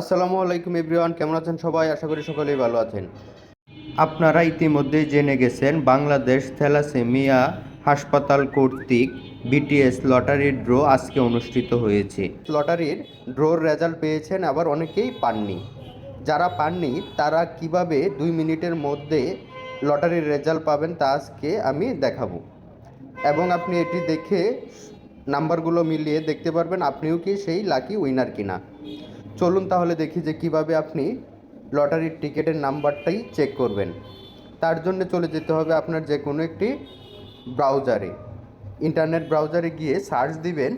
আসসালামু আলাইকুম এভরিওয়ান, কেমন আছেন সবাই? আশা করি সকলেই ভালো আছেন। আপনারা ইতিমধ্যেই জেনে গেছেন, বাংলাদেশ থ্যালাসেমিয়া হাসপাতাল কর্তৃক বিটিএস লটারির ড্র আজকে অনুষ্ঠিত হয়েছে। লটারির ড্রোর রেজাল্ট পেয়েছেন আবার অনেকেই পাননি। যারা পাননি, তারা কীভাবে দুই মিনিটের মধ্যে লটারির রেজাল্ট পাবেন তা আজকে আমি দেখাবো। এবং আপনি এটি দেখে নাম্বারগুলো মিলিয়ে দেখতে পারবেন, আপনিও কি সেই লাকি উইনার কিনা। চলুন তাহলে দেখি যে কীভাবে আপনি লটারির টিকিটের নাম্বারটাই চেক করবেন। তার জন্য চলে যেতে হবে আপনার যে কোনো একটি ব্রাউজারে। ইন্টারনেট ব্রাউজারে গিয়ে সার্চ দিবেন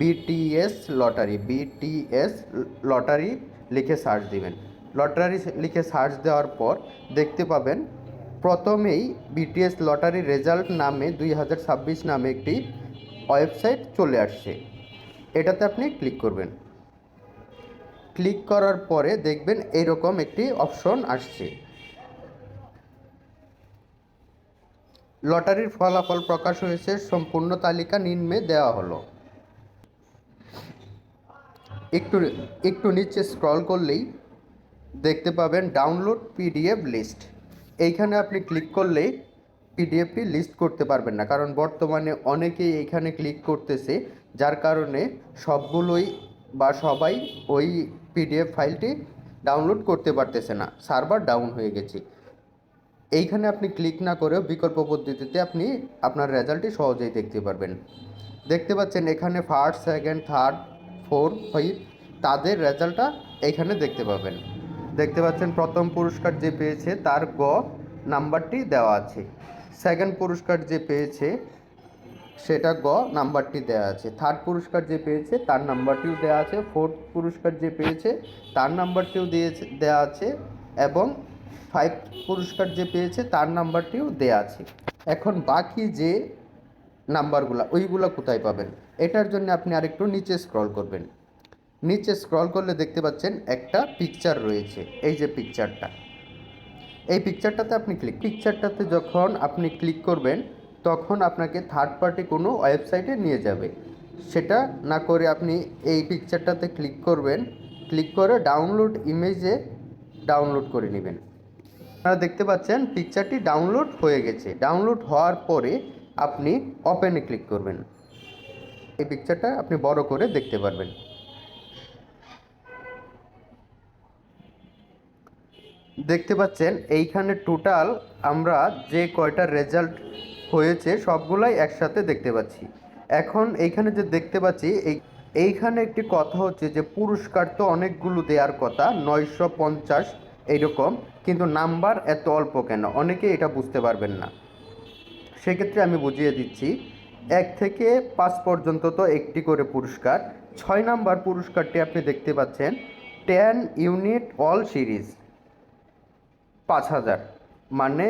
বিটিএস লটারি বিটিএস লটারি লিখে সার্চ দিবেন। লটারি লিখে সার্চ দেওয়ার পর দেখতে পাবেন, প্রথমেই বিটিএস লটারি রেজাল্ট নামে দুই হাজার ছাব্বিশ নামে একটি ওয়েবসাইট চলে আসছে। এটাতে আপনি ক্লিক করবেন। ক্লিক করার পরে দেখবেন এরকম একটি অপশন আসছে। লটারির ফলাফল প্রকাশ হয়েছে, সম্পূর্ণ তালিকা নিম্নে দেওয়া হলো। একটু একটু নিচে স্ক্রল করলেই দেখতে পাবেন ডাউনলোড পিডিএফ লিস্ট। এইখানে আপনি ক্লিক করলেই পিডিএফটি লিস্ট করতে পারবেন না, কারণ বর্তমানে অনেকেই এইখানে ক্লিক করতেছে, যার কারণে সবগুলোই বা সবাই ওই পিডিএফ ফাইলটি ডাউনলোড করতে পারতেছে না। সার্ভার ডাউন হয়ে গেছে। এইখানে আপনি ক্লিক না করেও বিকল্প পদ্ধতিতে আপনি আপনার রেজাল্টটি সহজেই দেখতে পারবেন। দেখতে পাচ্ছেন এখানে first second third four five তাদের রেজাল্টটা এখানে দেখতে পাবেন। দেখতে পাচ্ছেন প্রথম পুরস্কার যে পেয়েছে তার গ নাম্বারটি দেওয়া আছে। সেকেন্ড পুরস্কার যে পেয়েছে সেটা গ নাম্বারটি দেওয়া আছে। থার্ড পুরস্কার যে পেয়েছে, তার নাম্বারটিও দেওয়া আছে। ফোর্থ পুরস্কার যে পেয়েছে, তার নাম্বারটিও দিয়েছে দেওয়া আছে এবং ফাইভ পুরস্কার যে পেয়েছে, তার নাম্বারটিও দেওয়া আছে। এখন বাকি যে নাম্বারগুলো, ওইগুলো কোথায় পাবেন? এটার জন্য আপনি আরেকটু নিচে স্ক্রল করবেন। নিচে স্ক্রল করলে দেখতে পাচ্ছেন একটা পিকচার রয়েছে। এই যে পিকচারটা এই পিকচারটাতে আপনি ক্লিক পিকচারটাতে যখন আপনি ক্লিক করবেন তখন আপনাকে থার্ড পার্টি কোনো ওয়েবসাইটে নিয়ে যাবে। সেটা না করে আপনি এই পিকচারটাতে ক্লিক করবেন। ক্লিক করে ডাউনলোড ইমেজে ডাউনলোড করে নেবেন। আপনারা দেখতে পাচ্ছেন পিকচারটি ডাউনলোড হয়ে গেছে। ডাউনলোড হওয়ার পরে আপনি ওপেনে ক্লিক করবেন। এই পিকচারটা আপনি বড় করে দেখতে পারবেন। দেখতে পাচ্ছেন এইখানে টোটাল আমরা যে কয়টা রেজাল্ট হয়েছে, সবগুলাই একসাথে দেখতে পাচ্ছি। এখন এইখানে যে দেখতে পাচ্ছি, এই, এইখানে একটি কথা হচ্ছে যে পুরস্কার তো অনেকগুলো দেওয়ার কথা, নয়শো পঞ্চাশ এইরকম, কিন্তু নাম্বার এত অল্প কেন? অনেকে এটা বুঝতে পারবেন না। সেক্ষেত্রে আমি বুঝিয়ে দিচ্ছি, এক থেকে পাঁচ পর্যন্ত তো একটি করে পুরস্কার। ছয় নাম্বার পুরস্কারটি আপনি দেখতে পাচ্ছেন, টেন ইউনিট অল সিরিজ, পাঁচ হাজার। মানে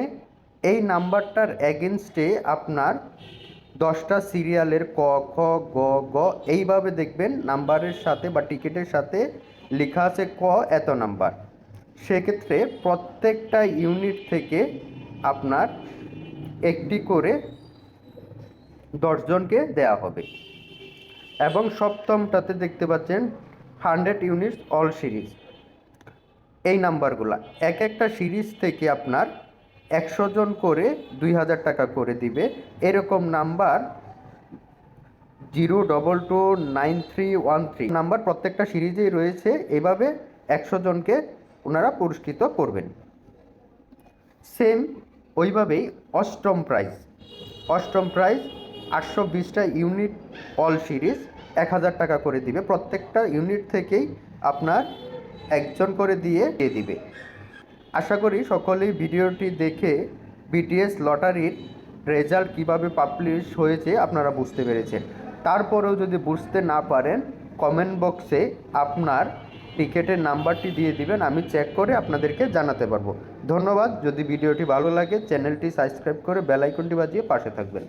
এই নাম্বারটার এগেনস্টে আপনার দশটা সিরিয়ালের ক, খ, গ গ, এইভাবে দেখবেন নাম্বারের সাথে বা টিকিটের সাথে লেখা আছে ক, এত নাম্বার। সেক্ষেত্রে প্রত্যেকটা ইউনিট থেকে আপনার একটি করে দশজনকে দেয়া হবে। এবং সপ্তমটাতে দেখতে পাচ্ছেন হান্ড্রেড ইউনিটস অল সিরিজ এই নাম্বারগুলো। এক একটা সিরিজ থেকে আপনার একশো জন করে দুই হাজার টাকা করে দিবে। এরকম number zero double two nine three one three number প্রত্যেকটা সিরিজেই রয়েছে। এভাবে একশো জনকে ওনারা পুরস্কৃত করবেন। সেম ওইভাবেই অষ্টম প্রাইজ। অষ্টম প্রাইজ আটশো বিশটা ইউনিট অল সিরিজ এক হাজার টাকা করে দিবে। প্রত্যেকটা ইউনিট থেকেই আপনার একজন করে দিয়ে দিয়ে দিবে। আশা করি সকলেই ভিডিওটি দেখে বিটিএস লটারির রেজাল্ট কীভাবে পাবলিশ হয়েছে আপনারা বুঝতে পেরেছেন। তারপরেও যদি বুঝতে না পারেন কমেন্ট বক্সে আপনার টিকিটের নাম্বারটি দিয়ে দিবেন, আমি চেক করে আপনাদেরকে জানাতে পারব। ধন্যবাদ। যদি ভিডিওটি ভালো লাগে চ্যানেলটি সাবস্ক্রাইব করে বেল আইকনটি বাজিয়ে পাশে থাকবেন।